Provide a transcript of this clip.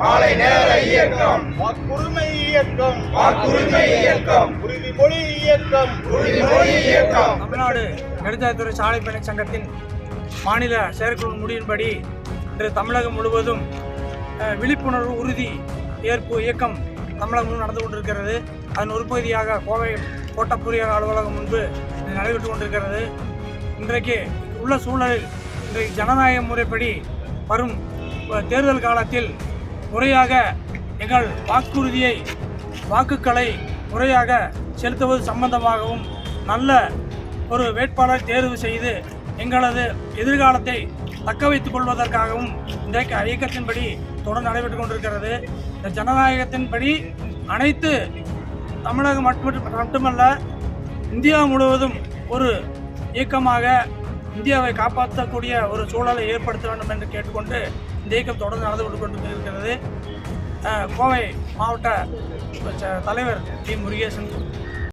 மாலை நேர இயக்கம். வாக்குரிமை இயக்கம். வாக்குரிமை இயக்கம். உறுதிமொழி இயக்கம். உறுதிமொழி இயக்கம். தமிழ்நாடு நெடுஞ்சாலைத்துறை சாலை பயண சங்கத்தின் மாநில செயற்குழு முடிவின்படி இன்று தமிழகம் முழுவதும் விழிப்புணர்வு உறுதி ஏற்பு இயக்கம் தமிழகம் நடந்து கொண்டிருக்கிறது. அதன் ஒரு பகுதியாக கோவை கோட்டப்பொறியாளர் அலுவலகம் முன்பு நடைபெற்று கொண்டிருக்கிறது. இன்றைக்கு உள்ள சூழலில் இன்றைக்கு ஜனநாயக முறைப்படி வரும் தேர்தல் காலத்தில் முறையாக எங்கள் வாக்குறுதியை வாக்குகளை முறையாக செலுத்துவது சம்பந்தமாகவும் நல்ல ஒரு வேட்பாளர் தேர்வு செய்து எங்களது எதிர்காலத்தை தக்க வைத்துக் கொள்வதற்காகவும் இந்த இயக்கத்தின்படி தொடர்ந்து நடைபெற்றுக் கொண்டிருக்கிறது. இந்த ஜனநாயகத்தின்படி அனைத்து தமிழகம் மட்டும் மட்டுமல்ல இந்தியா முழுவதும் ஒரு இயக்கமாக இந்தியாவை காப்பாற்றக்கூடிய ஒரு சூழலை ஏற்படுத்த வேண்டும் என்று கேட்டுக்கொண்டு இந்த இயக்கம் தொடர்ந்து நடந்து கொண்டு கொண்டு இருக்கிறது கோவை மாவட்ட தலைவர் டி. முருகேசன்